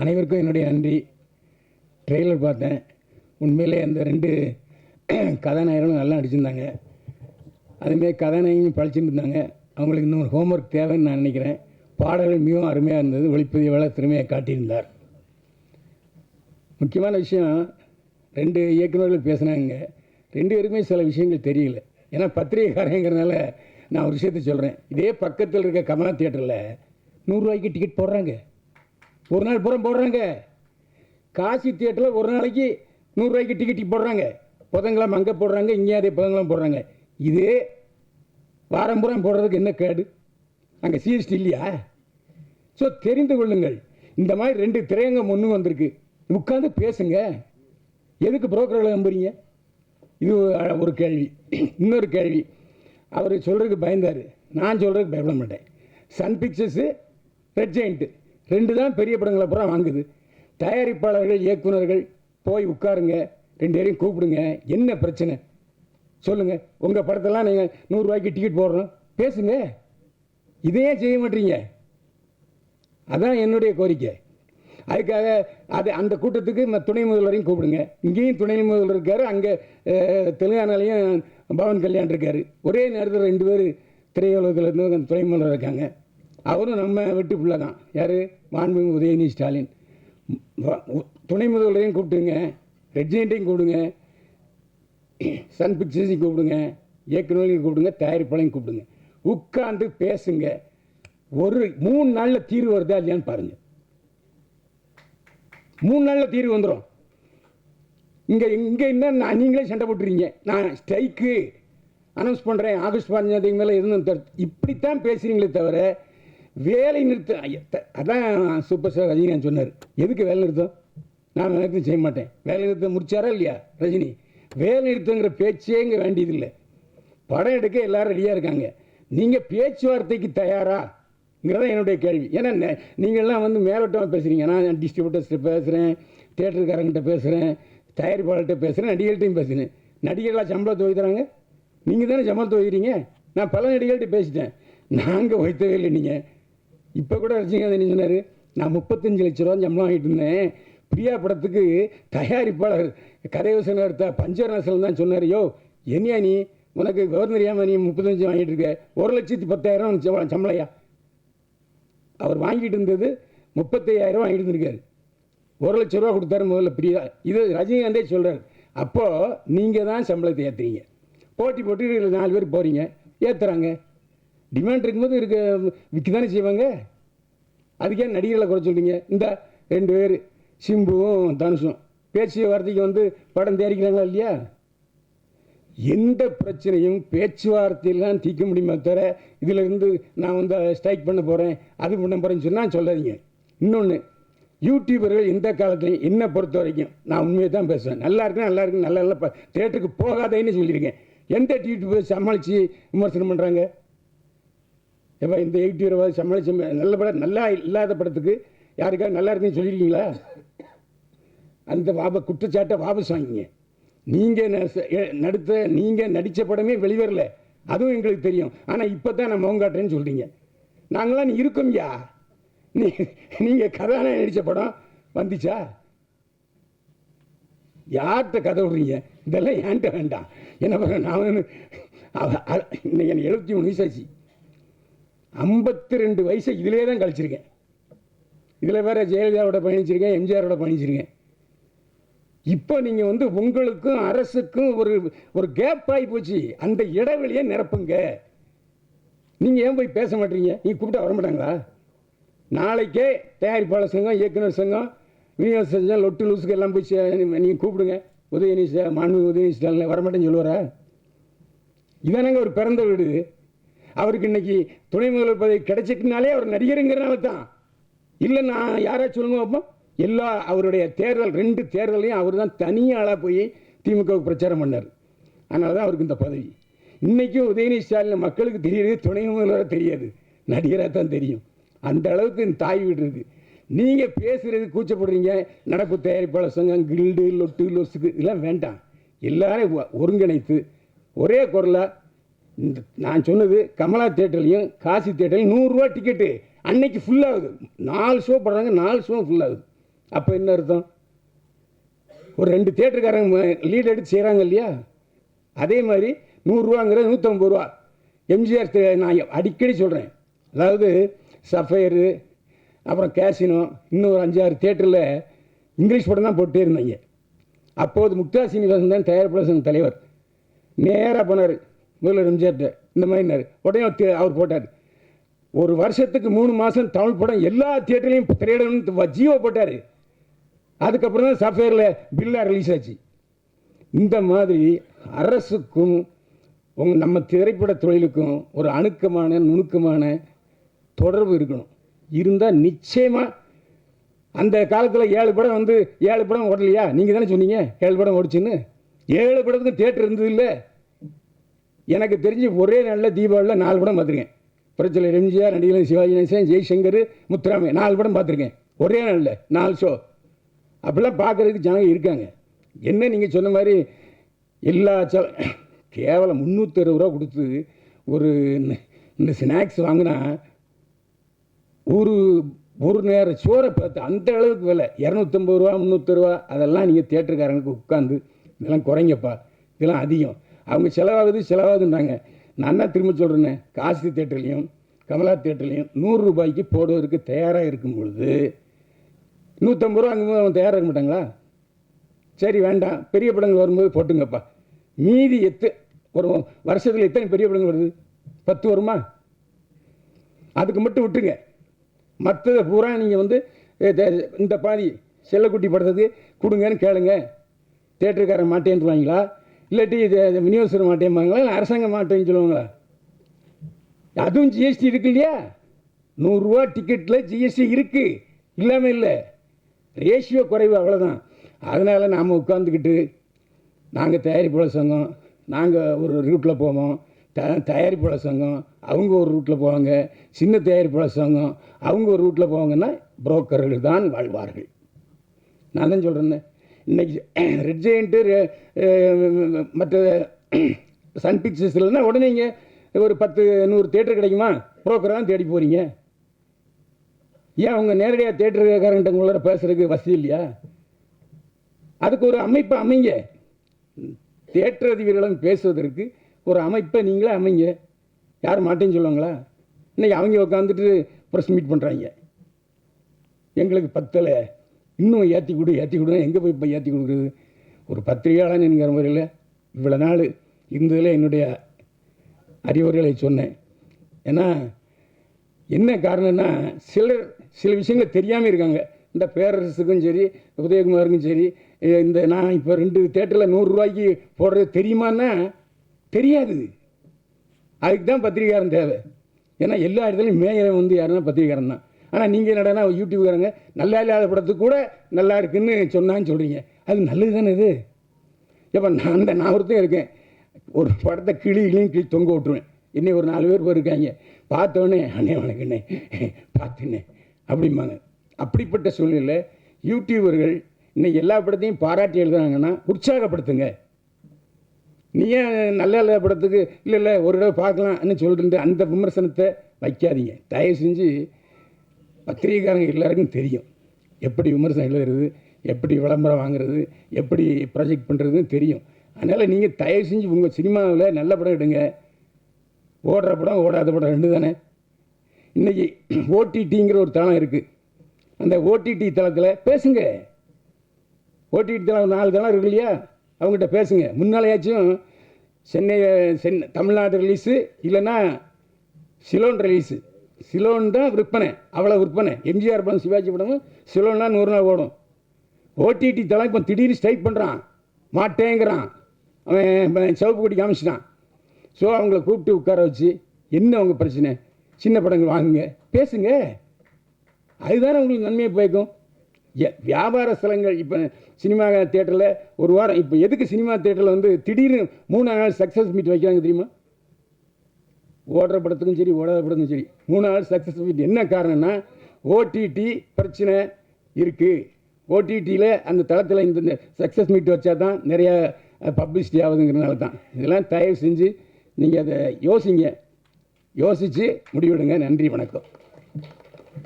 அனைவருக்கும் என்னுடைய நன்றி. ட்ரெய்லர் பார்த்தேன். உண்மையிலே அந்த ரெண்டு கதாநாயகர்களும் நல்லா நடிச்சிருந்தாங்க. அதுமாரி கதாநாயகியும் பழிச்சுட்டு இருந்தாங்க. அவங்களுக்கு இன்னும் ஹோம்ஒர்க் தேவைன்னு நான் நினைக்கிறேன். பாடல்கள் மிகவும் அருமையாக இருந்தது. ஒளிப்பதிவு வேலை திறமையை காட்டியிருந்தார். முக்கியமான விஷயம் ரெண்டு இயக்குநர்கள் பேசுனாங்க. ரெண்டு பேருக்குமே சில விஷயங்கள் தெரியல. ஏன்னா பத்திரிகைக்காரங்கிறதுனால நான் ஒரு விஷயத்த சொல்கிறேன் இதே பக்கத்தில் இருக்க கமலா தியேட்டரில் நூறுரூவாய்க்கு டிக்கெட் போடுறாங்க. ஒரு நாள் புறம் போடுறாங்க. காசி தியேட்டரில் ஒரு நாளைக்கு நூறுரூவாய்க்கு டிக்கெட் போடுறாங்க. புதங்கலாம் அங்கே போடுறாங்க இங்கே அதே புதங்களாம் போடுறாங்க. இது வாரம் புறம் போடுறதுக்கு என்ன கேடு? அங்கே சிஎஸ்டி இல்லையா? ஸோ தெரிந்து கொள்ளுங்கள். இந்த மாதிரி ரெண்டு திரையங்கம் ஒன்று வந்திருக்கு. உட்காந்து பேசுங்க. எதுக்கு புரோக்கர்களை நம்புறீங்க? இது ஒரு- ஒரு கேள்வி. இன்னொரு கேள்வி. அவர் சொல்கிறதுக்கு பயந்தார். நான் சொல்கிறதுக்கு பயப்பட மாட்டேன். சன் பிக்சர்ஸு ரெட் ஜெயிண்ட்டு ரெண்டு தான் பெரிய படங்களை பூரா வாங்குது. தயாரிப்பாளர்கள் இயக்குனர்கள் போய் உட்காருங்க. ரெண்டு பேரையும் கூப்பிடுங்க. என்ன பிரச்சனை? சொல்லுங்கள் உங்கள் படத்தெல்லாம் நீங்கள் நூறுரூவாய்க்கு டிக்கெட் போடுறோம். பேசுங்க. இதையே செய்ய மாட்டீங்க. அதான் என்னுடைய கோரிக்கை. அதுக்காக அது அந்த கூட்டத்துக்கு ம- துணை முதல்வரையும் கூப்பிடுங்க. இங்கேயும் துணை முதல்வர் இருக்கார். அங்கே தெலுங்கானாலையும் பவன் கல்யாண் இருக்கார். ஒரே நேரத்தில் ரெண்டு பேர் திரையுலகத்தில் இருந்து துணை முதல்வர் இருக்காங்க. அவரும் நம்ம வெட்டு பிள்ளை தான். யார்? மாண்புமிகு உதயநிதி ஸ்டாலின். துணை முதல்வரையும் கூப்பிட்டுங்க ரெட்ஜெண்ட்டையும் கூப்பிடுங்க. சன் பிக்சர்ஸையும் கூப்பிடுங்க. இயக்குநர்களையும் கூப்பிடுங்க. தயாரிப்பாளையும் கூப்பிடுங்க. உட்கார்ந்து பேசுங்க. ஒரு மூணு நாளில் தீர்வு வருதா இல்லையான்னு பாருங்க. மூணு நாளில் தீர்வு வந்துடும் இங்கே இங்கே என்ன நான் நீங்களே சண்டை போட்டுறீங்க. நான் ஸ்ட்ரைக்கு அனௌன்ஸ் பண்ணுறேன் ஆகஸ்ட் பதினஞ்சாம் தேதி மேலே எதுவும் தர- இப்படித்தான் பேசுகிறீங்களே தவிர வேலை நிறுத்தம் அதான் சூப்பர் ஸ்டார் ரஜினிகாந்த் சொன்னார். எதுக்கு வேலை நிறுத்தம்? நான் வேலை நிறுத்தம் செய்ய மாட்டேன். வேலை நிறுத்தம் முடிச்சாரா இல்லையா ரஜினி? வேலை நிறுத்தங்கிற பேச்சே இங்கே வேண்டியதில்லை. படம் எடுக்க எல்லாரும் ரெடியாக இருக்காங்க. நீங்கள் பேச்சுவார்த்தைக்கு தயாராங்கிறத என்னுடைய கேள்வி. ஏன்னா நீங்கள்லாம் வந்து மேலோட்டமாக பேசுகிறீங்க நான் டிஸ்ட்ரிபியூட்டர்ஸ்கிட்ட பேசுகிறேன் தேட்டருக்காரங்கிட்ட பேசுகிறேன் தயாரிப்பாளர்கிட்ட பேசுகிறேன் நடிகர்கள்ட்டையும் பேசுகிறேன் நடிகர்களாக சம்பளத்தை வைக்கிறாங்க நீங்கள் தானே சம்பளத்தை வைக்கிறீங்க நான் பல நடிகர்கள்ட்ட பேசிட்டேன். நாங்கள் வைத்தவே இல்லை நீங்கள் இப்போ கூட ரஜினிகாந்த் என்ன சொன்னார்? நான் முப்பத்தஞ்சு லட்ச ரூபா சம்பளம் வாங்கிட்டு இருந்தேன். பிரியா படத்துக்கு தயாரிப்பாளர் கதைவசனம் எடுத்த பஞ்சரசன் தான் சொன்னார். யோ என்னையா நீ? உனக்கு கவர்னர் ஏமா நீ முப்பத்தஞ்சு வாங்கிட்டு இருக்க. ஒரு லட்சத்தி பத்தாயிரம் சம்பளம் சம்பளையா? அவர் வாங்கிட்டு இருந்தது முப்பத்தையாயிரம் வாங்கிட்டு இருந்திருக்காரு. ஒரு லட்ச ரூபா கொடுத்தாரு முதல்ல பிரியா. இது ரஜினிகாந்தே சொல்கிறார் அப்போது நீங்கள் தான் சம்பளத்தை ஏற்றுறீங்க போட்டி போட்டு நாலு பேர் போகிறீங்க ஏற்றுறாங்க டிமாண்ட் இருக்கும்போது இருக்க விற்க தானே செய்வாங்க? அதுக்கே நடிகர்களை குறை சொல்றீங்க? இந்த ரெண்டு பேர் சிம்புவும் தனுஷும். பேச்சு வார்த்தைக்கு வந்து படம் தயாரிக்கிறாங்களா இல்லையா? எந்த பிரச்சனையும் பேச்சுவார்த்தையெல்லாம் தீர்க்க முடியுமா தவிர இதில் இருந்து நான் வந்து ஸ்ட்ரைக் பண்ண போகிறேன் அது பண்ண போகிறேன்னு சொன்னால் சொல்லாதீங்க. இன்னொன்று யூடியூபர்கள் எந்த காலத்துலையும் என்னை பொறுத்த வரைக்கும் நான் உண்மையை தான் பேசுவேன். நல்லா இருக்கு நல்லா இருக்கு நல்லா நல்லா தேட்டருக்கு போகாதேன்னு சொல்லியிருக்கேன் எந்த யூடியூபர் சமாளித்து விமர்சனம் பண்ணுறாங்க ஏப்பா இந்த எயிட்டி ரூபாய் சமாளிச்சு நல்ல படம் நல்லா இல்லாத படத்துக்கு யாருக்காவது நல்லா இருக்குன்னு சொல்லியிருக்கீங்களா அந்த வாப குற்றச்சாட்டை வாபஸ் வாங்கிங்க. நீங்கள் நடுத்த நீங்கள் நடித்த படமே வெளிவரல. அதுவும் எங்களுக்கு தெரியும். ஆனால் இப்போ தான் நான் முகம் காட்டுறேன்னு சொல்கிறீங்க நாங்களாம் நீ இருக்கோம்யா. நீ நீங்கள் கதாநாயகன் நடித்த படம் வந்துச்சா? யார்கிட்ட கதை விடுறீங்க? இதெல்லாம் ஏன்ட்ட வேண்டாம். என்ன பண்ண நான் அவ- இன்னைக்கு எனக்கு எழுபத்தி மூணு வயசாச்சு. ஐம்பத்தி ரெண்டு வயசை இதிலே தான் கழிச்சிருக்கேன். இதில் வேற ஜெயலலிதாவோட பயணிச்சிருக்கேன் எம்ஜிஆரோட பயணிச்சிருக்கேன். இப்போ நீங்கள் வந்து உங்களுக்கும் அரசுக்கும் ஒரு ஒரு கேப் ஆகி போச்சு. அந்த இடைவெளியை நிரப்புங்க. நீங்கள் ஏன் போய் பேச மாட்டீங்க? நீங்கள் கூப்பிட்டா வர மாட்டாங்களா? நாளைக்கே தயாரிப்பாளர் சங்கம் இயக்குனர் சங்கம் விநியோக சங்கம் லொட்டு லூசுக்கு எல்லாம் போய் நீங்கள் கூப்பிடுங்க. உதயநிதி மாண்பு உதயநிதி ஸ்டாலின் வரமாட்டேன்னு சொல்லுவாரா? இதானங்க ஒரு பிறந்த வீடு அவருக்கு இன்னைக்கு துணை முதல்வர் பதவி கிடைச்சிக்கினாலே அவர் நடிகருங்கிறனால தான். இல்லை நான் யாராச்சும் சொல்லுங்க அப்போ? எல்லா அவருடைய தேர்தல் ரெண்டு தேர்தலையும் அவர் தான் தனியாளாக போய் திமுகவுக்கு பிரச்சாரம் பண்ணார். அதனால தான் அவருக்கு இந்த பதவி. இன்றைக்கும் உதயநிதி ஸ்டாலின் மக்களுக்கு தெரியுது துணை முதல்வராக தெரியாது. நடிகராக தான் தெரியும். அந்த அளவுக்கு இந்த தாய் வீடு இருக்குது நீங்கள் பேசுகிறது கூச்சப்படுறீங்க நடப்பு தயாரிப்பாளர் சங்கம் கில்டு லொட்டு லொசுக்கு இதெல்லாம் வேண்டாம். எல்லாரையும் ஒருங்கிணைத்து ஒரே குரலாக இந்த நான் சொன்னது கமலா தேட்டர்லையும் காசி தேட்டர்லையும் நூறுரூவா டிக்கெட்டு அன்னைக்கு ஃபுல்லாகுது நாலு ஷோ போடுறாங்க நாலு ஷோ ஃபுல்லாகுது அப்போ என்ன அர்த்தம்? ஒரு ரெண்டு தேட்டருக்காரங்க லீட் எடுத்து செய்கிறாங்க இல்லையா? அதே மாதிரி நூறுரூவாங்கிறது நூற்றம்பது ரூபா. எம்ஜிஆர் நான் அடிக்கடி சொல்கிறேன் அதாவது சஃபயரு அப்புறம் கேசினோ இன்னும் ஒரு அஞ்சாறு தேட்டரில் இங்கிலீஷ் படம் தான் போட்டே இருந்தாங்க. அப்போது முக்தா சீனிவாசன் தான் தயாரிப்பாளர் சங்க தலைவர். நேராக போனார். முதல்வர் எம்ஜிஆர்கிட்ட இந்த மாதிரினார் உடனே அவர் தே- அவர் போட்டார். ஒரு வருஷத்துக்கு மூணு மாதம் தமிழ் படம் எல்லா தியேட்டர்லையும் திரையிடணும்னு ஜீவோ போட்டார். அதுக்கப்புறம் தான் சஃபேரில் பில்லாக ரிலீஸ் ஆச்சு. இந்த மாதிரி அரசுக்கும் உங்கள் நம்ம திரைப்பட தொழிலுக்கும் ஒரு அணுக்கமான நுணுக்கமான தொடர்பு இருக்கணும். இருந்தால் நிச்சயமாக அந்த காலத்தில் ஏழு படம் வந்து ஏழு படம் ஓடலையா? நீங்கள் தானே சொன்னீங்க ஏழு படம் ஓடிச்சுன்னு. ஏழு படத்துக்கு தேட்டர் இருந்தது இல்லை. எனக்கு தெரிஞ்சு ஒரே நாளில் தீபாவளியில் நாலு படம் பார்த்துருக்கேன். பிரச்சனை எம்ஜிஆர் நடிகர் சிவாஜி கணேசன் ஜெய்சங்கர் முத்துராமே நாலு படம் பார்த்துருக்கேன். ஒரே நாளில் நாலு ஷோ அப்படிலாம் பார்க்குறதுக்கு ஜனங்க இருக்காங்க. என்ன நீங்கள் சொன்ன மாதிரி எல்லா ச கேவலம் முந்நூற்றி ரூபா கொடுத்து ஒரு இந்த- இந்த ஸ்நாக்ஸ் வாங்கினா ஒரு ஒரு நேரம் சோறை பார்த்து அந்த அளவுக்கு விலை. இரநூத்தம்பது ரூபா முந்நூற்றி ரூபா அதெல்லாம் நீங்கள் தேட்டருக்காரங்களுக்கு உட்காந்து இதெல்லாம் குறைங்கப்பா. இதெல்லாம் அதிகம். அவங்க செலவாகுது செலவாகுதுன்றாங்க. நான் என்ன திரும்ப சொல்கிறேன்னே காசி தேட்டர்லேயும் கமலா தேட்டர்லேயும் நூறுரூபாய்க்கு போடுவதற்கு தயாராக இருக்கும் பொழுது நூற்றம்பது ரூபா அங்கே அவன் தயாராக இருக்க மாட்டாங்களா? சரி வேண்டாம். பெரிய படங்கள் வரும்போது போட்டுங்கப்பா. மீதி எத்து ஒரு வருஷத்தில் எத்தனை பெரிய படங்கள் வருது? பத்து வருமா? அதுக்கு மட்டும் விட்டுருங்க. மற்றதை பூரா நீங்கள் வந்து இந்த பாதி செல்லக்குட்டி படத்துக்கு கொடுங்கன்னு கேளுங்க. தேட்டருக்காரன் வாங்கிங்களா இல்லாட்டி இது இது மாட்டேம்பாங்களா? இல்லை அரசாங்கம் மாட்டேன்னு சொல்லுவாங்களா? அதுவும் ஜிஎஸ்டி இருக்கு இல்லையா? நூறுரூவா டிக்கெட்டில் ஜிஎஸ்டி இருக்குது இல்லாமல் இல்லை. ரேஷியோ குறைவு அவ்வளோதான் அதனால் நாம் உட்காந்துக்கிட்டு நாங்கள் தயாரிப்பாளர் சங்கம் நாங்கள் ஒரு ரூட்டில் போவோம். த தயாரிப்பாளர் சங்கம் அவங்க ஒரு ரூட்டில் போவாங்க. சின்ன தயாரிப்பாளர் சங்கம் அவங்க ஒரு ரூட்டில் போவாங்கன்னா புரோக்கர்கள் தான் வாழ்வார்கள். நான் தான் சொல்கிறேன்னே இன்னைக்கு ரெட் ஜெயிண்ட்டு மற்ற சன் பிக்சர்ஸ் இல்லைன்னா உடனே இங்கே ஒரு பத்து நூறு தேட்டர் கிடைக்குமா? ப்ரோக்கராக தான் தேடி போகிறீங்க ஏன் அவங்க நேரடியாக தேட்டருக்காரங்கிட்ட உங்களோட பேசுகிறதுக்கு வசதி இல்லையா? அதுக்கு ஒரு அமைப்பை அமைங்க. தேட்டர் அதிபர்களும் பேசுவதற்கு ஒரு அமைப்பை நீங்களே அமைங்க. யார் மாட்டேன்னு சொல்லுவாங்களா? இன்னைக்கு அவங்க உட்காந்துட்டு ப்ரெஸ் மீட் பண்ணுறாங்க எங்களுக்கு பத்தலை. இன்னும் ஏற்றி கொடு ஏற்றி கொடுங்க எங்கே போய் இப்போ ஏற்றி கொடுக்குறது? ஒரு பத்திரிகையாளன் என்கிற முறையில் இவ்வளோ நாள் இருந்ததில் என்னுடைய அறிவுரைகளை சொன்னேன். ஏன்னா என்ன காரணம்னா சிலர் சில விஷயங்கள் தெரியாமல் இருக்காங்க. இந்த பேரரசுக்கும் சரி உதயகுமாருக்கும் சரி இந்த நான் இப்போ ரெண்டு தேட்டரில் நூறுரூவாய்க்கு போடுறது தெரியுமான்னா தெரியாது. அதுக்கு தான் பத்திரிக்காரன் தேவை. ஏன்னா எல்லா இடத்துலையும் மேயரை வந்து யாருன்னா பத்திரிக்காரன் தான். ஆனால் நீங்கள் என்னடனா யூடியூப்காரங்க நல்லா இல்லாத படத்துக்கு கூட நல்லா இருக்குன்னு சொன்னான்னு சொல்கிறீங்க அது நல்லது தானே இது? எப்போ நான் அந்த நான் ஒருத்தன் இருக்கேன். ஒரு படத்தை கிளி கிளியும் கிளி தொங்க விட்டுருவேன். இன்னும் ஒரு நாலு பேர் போயிருக்காங்க. பார்த்தோன்னே அண்ணே வணக்கண்ணே பார்த்துண்ணே அப்படிம்பாங்க. அப்படிப்பட்ட சூழ்நிலையில் யூடியூபர்கள் இன்னைக்கு எல்லா படத்தையும் பாராட்டி எழுதுறாங்கன்னா உற்சாகப்படுத்துங்க. நீ ஏன் நல்ல நல்ல படத்துக்கு இல்லை இல்லை ஒரு தடவை பார்க்கலாம்னு சொல்லிட்டு அந்த விமர்சனத்தை வைக்காதீங்க. தயவு செஞ்சு பத்திரிகைக்காரங்க எல்லாருக்கும் தெரியும். எப்படி விமர்சனம் எழுதுறது எப்படி விளம்பரம் வாங்குறது எப்படி ப்ராஜெக்ட் பண்ணுறதுன்னு தெரியும். அதனால் நீங்கள் தயவு செஞ்சு உங்கள் சினிமாவில் நல்ல படம் எடுங்க. ஓடுற படம் ஓடாத படம் ரெண்டு தானே? இன்றைக்கி ஓடிடிங்கிற ஒரு தளம் இருக்குது அந்த ஓடிடி தளத்தில் பேசுங்க. ஓடிடி தளம் நாலு தளம் இருக்கு இல்லையா? அவங்ககிட்ட பேசுங்க. முன்னாலேயாச்சும் சென்னை சென் தமிழ்நாடு ரிலீஸு இல்லைன்னா சிலோன் ரிலீஸு சிலோன் தான் விற்பனை அவ்வளோ விற்பனை. எம்ஜிஆர் படம் சிவாஜி படமும் சிலோன்னா நூறு நாள் ஓடும். ஓடிடி தளம் இப்போ திடீர்னு ஸ்ட்ரைக் பண்ணுறான் மாட்டேங்கிறான். அவன் அவன் சிவப்பு கொடி காமிச்சிட்டான். ஸோ அவங்கள கூப்பிட்டு உட்கார வச்சு என்ன அவங்க பிரச்சனை? சின்ன படங்கள் வாங்குங்க. பேசுங்க. அதுதானே உங்களுக்கு நன்மையை பயக்கும். ஏ- வியாபார ஸ்தலங்கள் இப்போ சினிமா தேட்டரில் ஒரு வாரம் இப்போ எதுக்கு சினிமா தேட்டரில் வந்து திடீர்னு மூணு நாள் சக்ஸஸ் மீட் வைக்கிறாங்க தெரியுமா? ஓடுற படத்துக்கும் சரி ஓடாத படத்துக்கும் சரி மூணு நாள் சக்ஸஸ் மீட் என்ன காரணம்னா ஓடிடி பிரச்சனை இருக்குது ஓடிடியில் அந்த தளத்தில் இந்த சக்ஸஸ் மீட் வச்சா தான் நிறைய பப்ளிசிட்டி ஆகுதுங்கிறனால தான். இதெல்லாம் தயவு செஞ்சு நீங்கள் அதை யோசிங்க. யோசித்து முடிவெடுங்க. நன்றி வணக்கம்.